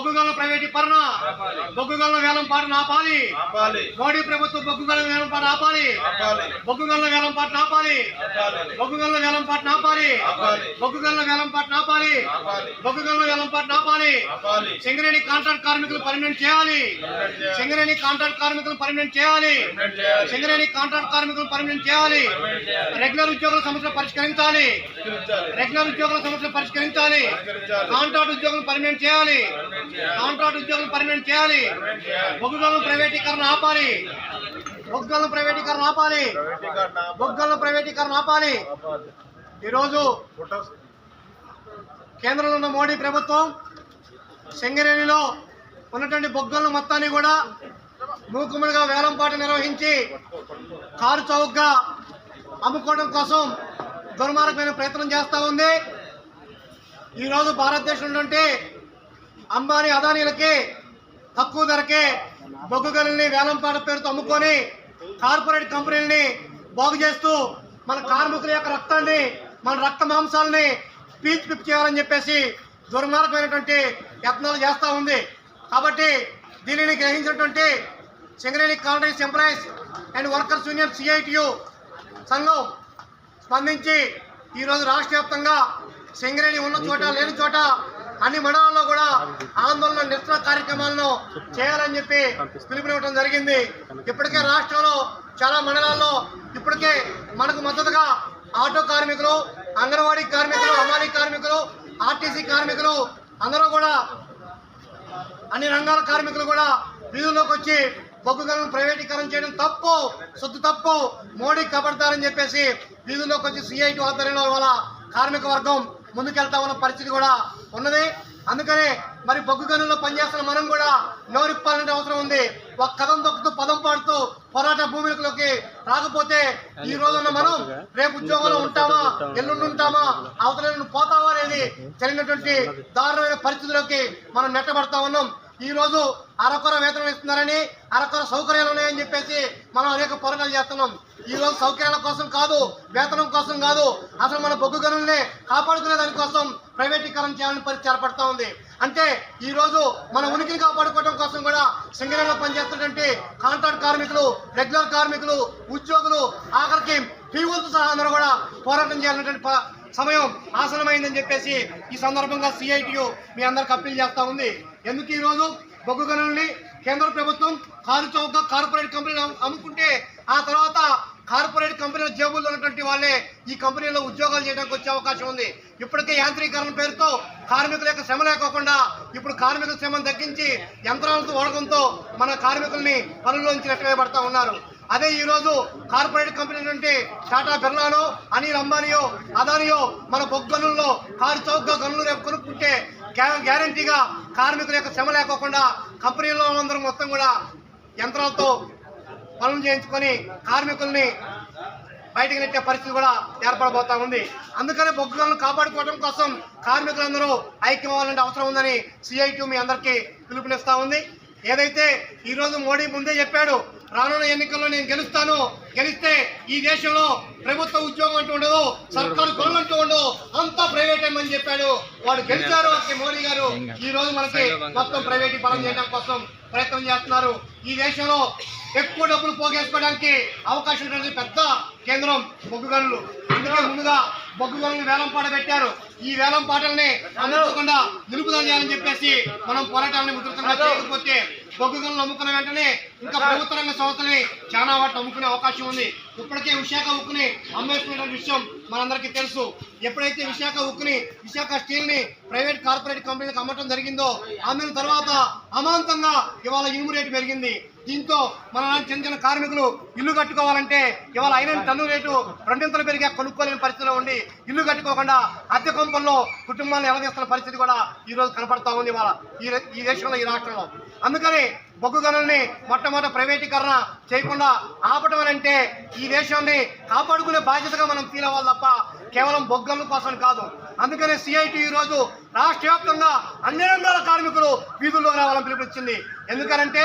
బొగ్గు గనుల ప్రైవేటీకరణ బొగ్గు గనుల వేలం పాటను ఆపాలి. మోడీ ప్రభుత్వం బొగ్గు గనుల వేలం పాట ఆపాలి. ఆపాలి. బొగ్గు గనుల వేలం పాటను ఆపాలి. ఆపాలి. బొగ్గు గనుల వేలం పాటను ఆపాలి. ఆపాలి. బొగ్గు గనుల వేలం పాటను ఆపాలి. ఆపాలి. బొగ్గు గనుల వేలం పాటను ఆపాలి. సింగరేణి కాంట్రాక్ట్ కార్మికులు పర్మనెంట్ చేయాలి. సింగరేణి కాంట్రాక్ట్ కార్మికులు పర్మనెంట్ చేయాలి. సింగరేణి కాంట్రాక్ట్ కార్మికులు పర్మనెంట్ చేయాలి. రెగ్యులర్ ఉద్యోగుల సమస్యలు పరిష్కరించాలి. రెగ్యులర్ ఉద్యోగుల సమస్యలు పరిష్కరించాలి. కాంట్రాక్ట్ ఉద్యోగులు పర్మనెంట్ చేయాలి. కాంట్రాక్ట్ ఉద్యోగులు పర్మనెంట్ చేయాలి. బొగ్గుగలను ప్రైవేటీకరణ ఆపాలి బొగ్గుగలను ప్రైవేటీకరణ ఆపాలి. బొగ్గుగలను ప్రైవేటీకరణ ఆపాలి. ఈరోజు కేంద్రంలో ఉన్న మోడీ ప్రభుత్వం సింగరేణిలో ఉన్నటువంటి బొగ్గలను మొత్తాన్ని కూడా మూకుముడిగా వేలంపాట నిర్వహించి కారు చౌకగా అమ్ముకోవడం కోసం దుర్మార్గమైన ప్రయత్నం చేస్తూ ఉంది ఈరోజు భారతదేశంలో అంబానీ అదానీలకి తక్కువ ధరకే బొగ్గు వేలంపాట పేరుతో అమ్ముకొని కార్పొరేట్ కంపెనీలని బాగు చేస్తూ మన కార్మికుల యొక్క రక్తాన్ని మన రక్త మాంసాలని పీచ్ పిప్ చేయాలని చెప్పేసి దుర్మార్గమైనటువంటి యత్నాలు చేస్తూ ఉంది. కాబట్టి దీనిని గ్రహించినటువంటి Singareni colonies employees and workers union CITU సంఘం స్పందించి ఈరోజు రాష్ట్ర వ్యాప్తంగా సింగరేణి ఉన్న చోట లేని చోట అన్ని మండలాల్లో కూడా ఆందోళన నిరసన కార్యక్రమాలను చేయాలని చెప్పి పిలుపునివ్వడం జరిగింది. ఇప్పటికే రాష్ట్రంలో చాలా మండలాల్లో ఇప్పటికే మనకు మద్దతుగా ఆటో కార్మికులు అంగన్వాడీ కార్మికులు అమానీ కార్మికులు ఆర్టీసీ కార్మికులు అందరూ కూడా అన్ని రంగాల కార్మికులు కూడా వీధుల్లోకి వచ్చి బొగ్గు గనులను ప్రైవేటీకరణ చేయడం తప్పు సొత్తు తప్పు. మోడీ కబడతారని చెప్పేసి వీధుల్లోకి వచ్చి సిఐటి ఆధ్వర్యంలో వల్ల కార్మిక వర్గం ముందుకెళ్తా ఉన్న పరిస్థితి కూడా ఉన్నది. అందుకనే మరి బొగ్గు గనుల్లో పనిచేస్తున్న మనం కూడా నోరిప్పాలంటే అవసరం ఉంది. ఒక కథం తొక్కుతూ పదం పాడుతూ పోరాట భూమిలోకి రాకపోతే ఈ రోజున మనం రేపు ఉద్యోగంలో ఉంటామా? ఎల్లుండి ఉంటామా? అవతల పోతామా అనేది తెలియనటువంటి దారుణమైన పరిస్థితుల్లోకి మనం నెట్టబడతా ఉన్నాం. ఈ రోజు అరకొర వేతనం ఇస్తున్నారని అరకొర సౌకర్యాలు ఉన్నాయని చెప్పేసి మనం అనేక పోరాటాలు చేస్తున్నాం. ఈ రోజు సౌకర్యాల కోసం కాదు వేతనం కోసం కాదు అసలు మన బొగ్గు గనుల్ని కాపాడుకునే దానికోసం ప్రైవేటీకరణ చేయాలని పరిస్థితి ఏర్పడతా ఉంది. అంటే ఈరోజు మన ఉనికిని కాపాడుకోవడం కోసం కూడా సింగరంగా పనిచేస్తున్నటువంటి కాంట్రాక్ట్ కార్మికులు రెగ్యులర్ కార్మికులు ఉద్యోగులు ఆఖరికి పీవులతో సహా అందరూ కూడా పోరాటం చేయాలన్నటువంటి సమయం ఆసనమైందని చెప్పేసి ఈ సందర్భంగా సిఐటియు మీ అందరికి అప్పీల్ చేస్తూ ఉంది. ఎందుకు ఈరోజు? బొగ్గు గనుల్ని కేంద్ర ప్రభుత్వం కారు చౌక కార్పొరేట్ కంపెనీలు అమ్ముకుంటే ఆ తర్వాత కార్పొరేట్ కంపెనీల జేబుల్లో ఉన్నటువంటి వాళ్ళే ఈ కంపెనీలో ఉద్యోగాలు చేయడానికి వచ్చే అవకాశం ఉంది. ఇప్పటికే యాంత్రీకరణ పేరుతో కార్మికుల యొక్క శ్రమ లేకోకుండా ఇప్పుడు కార్మికుల శ్రమను తగ్గించి యంత్రాలతో వాడకంతో మన కార్మికుల్ని పనుల్లోంచి నెట్టవేయబడతా ఉన్నారు. అదే ఈరోజు కార్పొరేట్ కంపెనీ నుండి టాటా బిర్లానో అనిల్ అంబానీయో అదానియో మన బొగ్గనుల్లో కారు చౌకగా గనులు రేపు కొనుక్కుంటే గ్యా- గ్యారంటీగా కార్మికుల యొక్క శ్రమ లేకోకుండా కంపెనీలో అందరం మొత్తం కూడా యంత్రాలతో పనులు చేయించుకొని కార్మికుల్ని బయటకు నెట్టే పరిస్థితి కూడా ఏర్పడబోతా ఉంది. అందుకని బొగ్గులను కాపాడుకోవడం కోసం కార్మికులందరూ ఐక్యం అవ్వాలంటే అవసరం ఉందని సిఐటి మీ అందరికీ పిలుపునిస్తా ఉంది. ఏదైతే ఈ రోజు మోడీ ముందే చెప్పాడు రానున్న ఎన్నికల్లో నేను గెలుస్తాను గెలిస్తే ఈ దేశంలో ప్రభుత్వ ఉద్యోగం అంటూ ఉండదు సర్కారు పనులు అంటూ ఉండవు అంతా ప్రైవేట్ అని చెప్పాడు. వాడు గెలిచారు అంటే మోడీ గారు. ఈ రోజు మనకి మొత్తం ప్రైవేట్ పరం చేయడం కోసం ప్రయత్నం చేస్తున్నారు. ఈ దేశంలో ఎక్కువ డబ్బులు పోగేసుకోవడానికి అవకాశం ఉన్నటువంటి పెద్ద కేంద్రం బొగ్గు గనులు. అందుకే ముందుగా బొగ్గు గనులు వేలం పాట పెట్టారు. ఈ వేలం పాటల్ని అందుకోకుండా నిలుపుదల చేయాలని చెప్పేసి మనం పోరాటాన్ని ఉధృతంగా చేయకపోతే బొగ్గు గనులు అమ్ముకున్న వెంటనే ఇంకా ప్రభుత్వ రంగ సంస్థలని చాలా వాటి అమ్ముకునే అవకాశం ఉంది. ఇప్పటికే విశాఖ ఉక్కుని అమ్మేసుకునే విషయం మనందరికీ తెలుసు. ఎప్పుడైతే విశాఖ ఉక్కుని విశాఖ స్టీల్ని ప్రైవేట్ కార్పొరేట్ కంపెనీలకు అమ్మటం జరిగిందో అమ్మిన తర్వాత అమాంతంగా ఇవాళ ఇనుము రేటు పెరిగింది. దీంతో మన చిన్న చిన్న కార్మికులు ఇల్లు కట్టుకోవాలంటే ఇవాళ అయిన టన్ను రేటు రెండింతలు పెరిగా కొనుక్కోలేని పరిస్థితిలో ఉండి ఇల్లు కట్టుకోకుండా అద్దె కొంపల్లో కుటుంబాన్ని ఎలదీస్తున్న పరిస్థితి కూడా ఈ రోజు కనపడతా ఉంది ఇవాళ ఈ దేశంలో ఈ రాష్ట్రంలో. అందుకని బొగ్గు గనుల్ని ప్రైవేటీకరణ చేయకుండా ఆపటం అని అంటే ఈ దేశాన్ని కాపాడుకునే బాధ్యతగా మనం ఫీల్ అవ్వాలి తప్ప కేవలం బొగ్గల కోసం కాదు. అందుకనే సిఐటి ఈ రోజు రాష్ట్ర వ్యాప్తంగా అన్ని రంగాల కార్మికులు వీధుల్లో రావాలని పిలుపునిచ్చింది. ఎందుకనంటే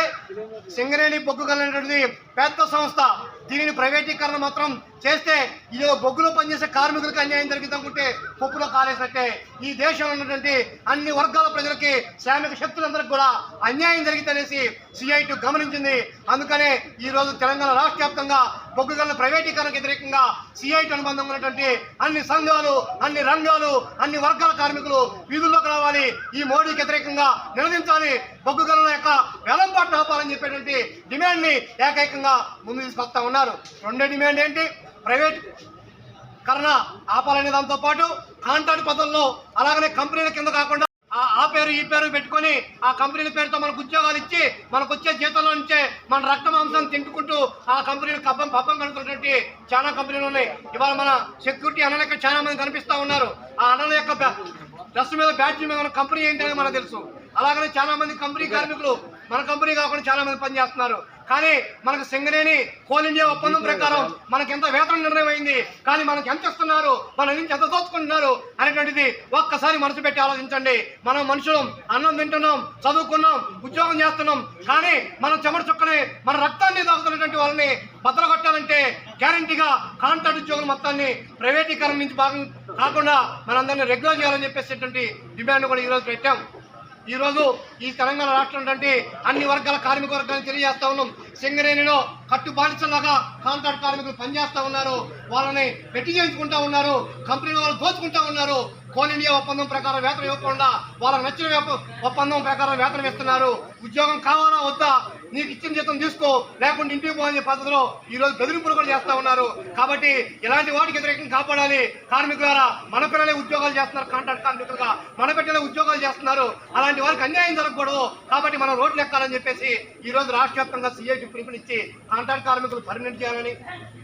సింగరేణి బొగ్గు గనులు అనేటువంటిది పెద్ద సంస్థ. దీనిని ప్రైవేటీకరణ మాత్రం చేస్తే ఇదో బొగ్గులో పనిచేసే కార్మికులకు అన్యాయం జరిగింది అనుకుంటే పప్పులో కాలేసినట్టే. ఈ దేశంలో ఉన్నటువంటి అన్ని వర్గాల ప్రజలకి శ్రామిక శక్తులందరికీ కూడా అన్యాయం జరిగిందనేసి సిఐటి గమనించింది. అందుకనే ఈ రోజు తెలంగాణ రాష్ట్ర వ్యాప్తంగా బొగ్గు గనుల ప్రైవేటీకరణకు వ్యతిరేకంగా సిఐటి అనుబంధం ఉన్నటువంటి అన్ని సంఘాలు అన్ని రంగాలు అన్ని వర్గాల కార్మికులు వీధుల్లోకి రావాలి. ఈ మోడీకి వ్యతిరేకంగా నిలదించాలి. బొగ్గు గనుల యొక్క వెలంపాటు ఆపాలని చెప్పేటువంటి డిమాండ్ని ఏకైకంగా ముందు తీసుకొస్తా ఉన్నారు. రెండో డిమాండ్ ఏంటి? ప్రైవేట్ కరణ ఆపాలనే దాంతో పాటు కాంట్రాక్ట్ పద్ధతుల్లో అలాగనే కంపెనీల కింద కాకుండా ఆ ఆ పేరు ఈ పేరు పెట్టుకొని ఆ కంపెనీల పేరుతో మనకు ఉద్యోగాలు ఇచ్చి మనకు వచ్చే జీతంలో నుంచే మన రక్త మాంసం తింటుకుంటూ ఆ కంపెనీలు కప్పం పబ్బం కడుతున్నటువంటి చాలా కంపెనీలు ఉన్నాయి. ఇవాళ మన సెక్యూరిటీ అన్నల యొక్క చాలా మంది కనిపిస్తూ ఉన్నారు. ఆ అన్నల యొక్క బ్యా- డ్రెస్ మీద బ్యాటరీ మీద మన కంపెనీ ఏంటనేది మనకు తెలుసు. అలాగనే చాలా మంది కంపెనీ కార్మికులు మన కంపెనీ కాకుండా చాలా మంది పనిచేస్తున్నారు. కానీ మనకు సింగరేణి కోల్ ఇండియా ఒప్పందం ప్రకారం మనకి ఎంత వేతనం నిర్ణయం అయింది కానీ మనకి ఎంత ఇస్తున్నారు? మన నుంచి ఎంత దోచుకుంటున్నారు? అనేటువంటిది ఒక్కసారి మనసు పెట్టి ఆలోచించండి. మనం మనుషులం అన్నం తింటున్నాం చదువుకున్నాం ఉద్యోగం చేస్తున్నాం. కానీ మనం చెమట చుక్కని మన రక్తాన్ని దాగుతున్నటువంటి వాళ్ళని భద్రకొట్టాలంటే గ్యారంటీగా కాంట్రాక్ట్ ఉద్యోగుల మొత్తాన్ని ప్రైవేటీకరణ నుంచి భాగం కాకుండా మనందరినీ రెగ్యులర్ చేయాలని చెప్పేసేటువంటి డిమాండ్ కూడా ఈరోజు పెట్టాం. ఈరోజు ఈ తెలంగాణ రాష్ట్రం అన్ని వర్గాల కార్మిక వర్గాన్ని తెలియజేస్తా ఉన్నాం. సింగరేణిలో కట్టు బానిసలాగా కాంట్రాక్ట్ కార్మికులు పనిచేస్తా ఉన్నారు. వాళ్ళని పెట్టి చేయించుకుంటా ఉన్నారు. కంపెనీలు వాళ్ళు దోచుకుంటా ఉన్నారు. కోల్ ఇండియా ఒప్పందం ప్రకారం వేతనం ఇవ్వకుండా వాళ్ళకి నచ్చిన ఒప్పందం ప్రకారం వేతనం ఇస్తున్నారు. ఉద్యోగం కావాలా వద్దా? నీకు ఇచ్చిన జీతం తీసుకో లేకుంటే ఇంటికి పోయే పద్ధతిలో ఈ రోజు బెదిరింపులు కూడా చేస్తా ఉన్నారు. కాబట్టి ఇలాంటి వాటికి వ్యతిరేకంగా కాపాడాలి. కార్మికులారా మన పిల్లలే ఉద్యోగాలు చేస్తున్నారు కాంట్రాక్ట్ కార్మికులుగా. మన బిడ్డలే ఉద్యోగాలు చేస్తున్నారు. అలాంటి వారికి అన్యాయం జరగకూడదు. కాబట్టి మనం రోడ్లు ఎక్కాలని చెప్పేసి ఈ రోజు రాష్ట్ర వ్యాప్తంగా సీఐటి పిలుపునిచ్చి కాంట్రాక్ట్ కార్మికులు పర్మనెంట్ చేయాలని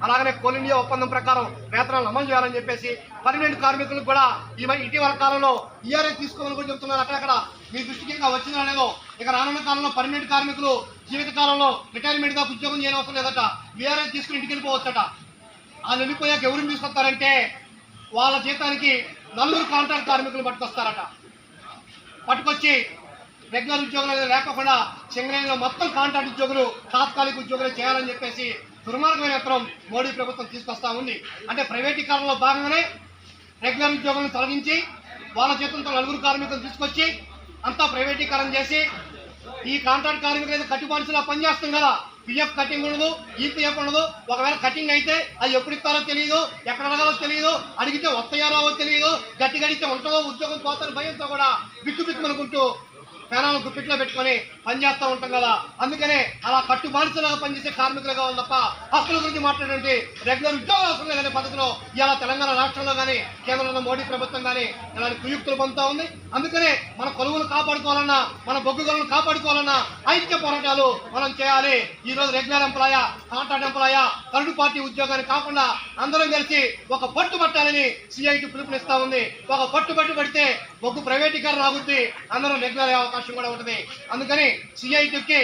అలాగనే కోల్ ఇండియా ఒప్పందం ప్రకారం వేతనాలు అమలు చేయాలని చెప్పేసి పర్మనెంట్ కార్మికులకు కూడా ఈ ఇటీవల కాలంలో ఈఆర్ఐ తీసుకోమని కూడా చెప్తున్నారు. అక్కడక్కడ మీ దృష్టికి ఇంకా వచ్చిందా లేదో ఇక రానున్న కాలంలో పర్మనెంట్ కార్మికులు జీవిత కాలంలో రిటైర్మెంట్ దాకా ఉద్యోగం చేయని అవసరం లేదట. వీఆర్ఐ తీసుకుని ఇంటికి వెళ్ళిపోవచ్చట. ఆ వెళ్ళిపోయాక ఎవరిని తీసుకొస్తారంటే వాళ్ళ జీతానికి నలుగురు కాంట్రాక్ట్ కార్మికులు పట్టుకొస్తారట. పట్టుకొచ్చి రెగ్యులర్ ఉద్యోగులు అనేది లేకుండా సింగరేణిలో మొత్తం కాంట్రాక్ట్ ఉద్యోగులు తాత్కాలిక ఉద్యోగులు చేయాలని చెప్పేసి దుర్మార్గమైన యత్నం మోడీ ప్రభుత్వం తీసుకొస్తా ఉంది. అంటే ప్రైవేటీకరణలో భాగంగానే రెగ్యులర్ ఉద్యోగులను తొలగించి వాళ్ళ చేతులతో నలుగురు కార్మికులు తీసుకొచ్చి అంతా ప్రైవేటీకరణ చేసి ఈ కాంట్రాక్ట్ కార్మికులు అయితే కట్టుబాటులా పనిచేస్తాం కదా పిఎఫ్ కటింగ్ ఉండదు ఈపీఎఫ్ ఉండదు ఒకవేళ కటింగ్ అయితే అది ఎప్పుడు ఇస్తారో తెలియదు ఎక్కడ అడగాలో తెలియదు అడిగితే వస్తాయో రావో తెలియదు గట్టి గడితే ఉంటుందో ఉద్యోగం పోతారు భయంతో కూడా బిక్కు బిక్కు అనుకుంటూ గుప్పిట్లో పెట్టుకొని పనిచేస్తూ ఉంటాం కదా. అందుకనే అలా కట్టు బానిసలుగా పనిచేసే కార్మికులుగా ఉంది తప్ప హక్కుల గురించి మాట్లాడండి రెగ్యులర్ ఉద్యోగ అవసరం లేదనే పద్ధతిలో ఇలా తెలంగాణ రాష్ట్రంలో కానీ కేంద్రంలో మోడీ ప్రభుత్వం కానీ ఇలాంటి కుయుక్తులు పొందుతా ఉంది. అందుకనే మన కొలువులు కాపాడుకోవాలన్నా మన బొగ్గు గొలువులు కాపాడుకోవాలన్నా ఐక్య పోరాటాలు మనం చేయాలి. ఈ రోజు regular employee contract employee third party ఉద్యోగాన్ని కాకుండా అందరం కలిసి ఒక పట్టు పట్టాలని సిఐటి పిలుపునిస్తా ఉంది. ఒక పట్టు పట్టు పడితే బొగ్గు ప్రైవేటీకరణ ఆగుద్ది అందరం రెగ్యులర్ అయ్యే అవకాశం కూడా ఉంటుంది. అందుకని సిఐటికి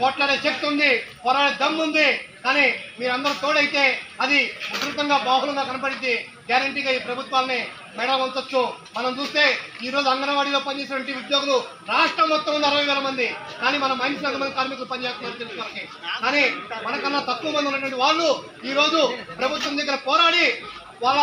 పోట్లాడే శక్తి ఉంది పోరాడే దమ్ము ఉంది. కానీ మీరందరూ తోడైతే అది ఉధృతంగా బాహులంగా కనపడింది గ్యారంటీగా ఈ ప్రభుత్వాన్ని మేడం వంచొచ్చు. మనం చూస్తే ఈ రోజు అంగన్వాడీలో పనిచేసినటువంటి ఉద్యోగులు రాష్ట్రం మొత్తం ఉంది అరవై వేల మంది. కానీ మన మైన్స్ మంది కార్మికులు పనిచేస్తున్నారు తెలుసు మనకి. కానీ మనకన్నా తక్కువ మంది ఉన్నటువంటి వాళ్ళు ఈ రోజు ప్రభుత్వం దగ్గర పోరాడి వాళ్ళ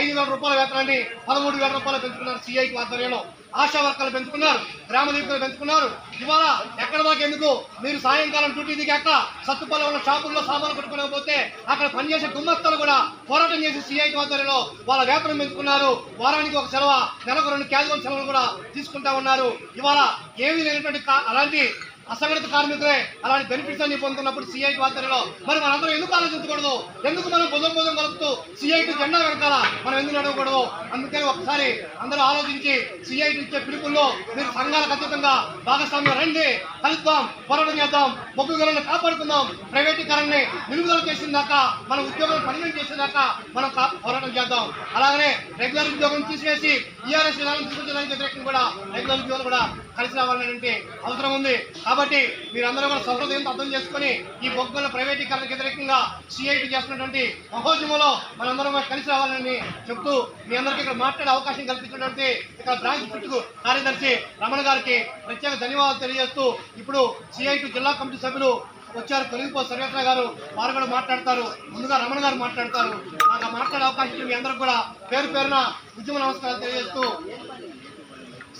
ఐదు వేల రూపాయల వేతనాన్ని పదమూడు వేల రూపాయలు పెంచుకున్నారు సిఐకి ఆధ్వర్యంలో. ఆశా వర్కర్లు పెంచుకున్నారు గ్రామ దీపాలు పెంచుకున్నారు. ఇవాళ ఎక్కడ దాకా ఎందుకు? మీరు సాయంకాలం డ్యూటీ దిగాక సత్తుపల్లి ఉన్న షాపుల్లో సామాన్లు పెట్టుకోలేకపోతే అక్కడ పనిచేసే గుమ్మస్తలు కూడా పోరాటం చేసి సిఐకి ఆధ్వర్యంలో వాళ్ళ వేతనం పెంచుకున్నారు. వారానికి ఒక సెలవు నెలకు రెండు క్యాజువల్ సెలవులు కూడా తీసుకుంటా ఉన్నారు. ఇవాళ ఏమీ లేనటువంటి అలాంటి అసంఘటిత కార్మికులే అలాంటి బెనిఫిట్స్ అన్ని పొందుతున్నప్పుడు సిఐటి ఆధ్వర్యంలో మరి మనందరం ఎందుకు ఆలోచించకూడదు? ఎందుకు మనం బుధం బుధం కలుపుతూ సిఐటి జెండా వెనకాల మనం ఎందుకు నడవకూడదు? అందుకని ఒకసారి అందరూ ఆలోచించి సిఐటి ఇచ్చే పిలుపుల్లో మీరు సంఘాలకు అతీతంగా భాగస్వామ్యం రండి. కలుద్దాం పోరాటం చేద్దాం మొగ్గులను కాపాడుకుందాం ప్రైవేటీకరణని నిలుగుదల చేసిన దాకా మన ఉద్యోగాలను పరిమితం చేసిన దాకా మనం పోరాటం చేద్దాం. అలాగనే రెగ్యులర్ ఉద్యోగం తీసివేసి ఈఆర్ఎస్ విధానం తీసుకొచ్చడానికి వ్యతిరేకంగా కూడా రెగ్యులర్ ఉద్యోగాలు కూడా కలిసి రావాలనేటువంటి అవసరం ఉంది. కాబట్టి మీరందరూ కూడా సహృదయంతో అర్థం చేసుకొని ఈ బొగ్గుల ప్రైవేటీకరణకు వ్యతిరేకంగా సిఐటి చేస్తున్నటువంటి మహోద్యమంలో మనందరం కూడా కలిసి రావాలని చెప్తూ మీ అందరికీ ఇక్కడ మాట్లాడే అవకాశం కల్పించినటువంటి ఇక్కడ బ్రాంచ్ చుట్టూ కార్యదర్శి రమణ గారికి ప్రత్యేక ధన్యవాదాలు తెలియజేస్తూ ఇప్పుడు సిఐటి జిల్లా కమిటీ సభ్యులు వచ్చారు. తొలగిపో సర్వేశ్వర గారు వారు కూడా మాట్లాడతారు. ముందుగా రమణ గారు మాట్లాడతారు. నాకు మాట్లాడే అవకాశం ఇచ్చిన మీ అందరికి కూడా పేరు పేరున ఉద్యమ నమస్కారాలు తెలియజేస్తూ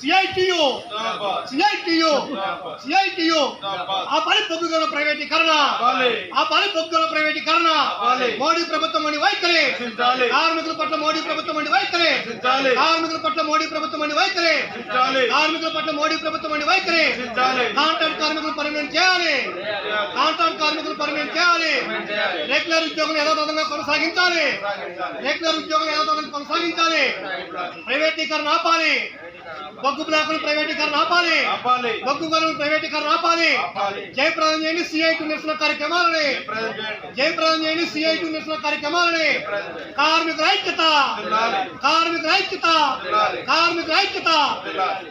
సిఐటియు. సిఐటియు. సిఐటియు. ఆ పని పొగ్గుగల ప్రైవేటీకరణ. ఆ పని పొగ్గుల ప్రైవేటీకరణ. మోడీ ప్రభుత్వం అని వైఖరి. కార్మికుల పట్ల మోడీ ప్రభుత్వం అని వైఖరి. కార్మికుల పట్ల మోడీ ప్రభుత్వం అని వైఖరి. కార్మికుల పట్ల మోడీ ప్రభుత్వం అని వైఖరి. కాంట్రాక్ట్ కార్మికులు పర్మనెంట్ చేయాలి. కాంట్రాక్ట్ కార్మికులు పర్మనెంట్ చేయాలి. రెగ్యులర్ ఉద్యోగులు యథాతథంగా కొనసాగించాలి. రెగ్యులర్ ఉద్యోగులు యథాతథంగా కొనసాగించాలి. ప్రైవేటీకరణ ఆపాలి. బొగ్గు బ్లాకులు ప్రైవేటీకరణ ఆపాలి. బొగ్గు గనులు ప్రైవేటీకరణ ఆపాలి. జయప్రదం చేయండి సిఐటి నిరసన కార్యక్రమాలని చేయండి. జయప్రదం చేయండి సిఐటి నిరసన కార్యక్రమాలని కార్మికుల ఐక్యత. కార్మికుల ఐక్యత. కార్మికుల ఐక్యత జిల్లాలి.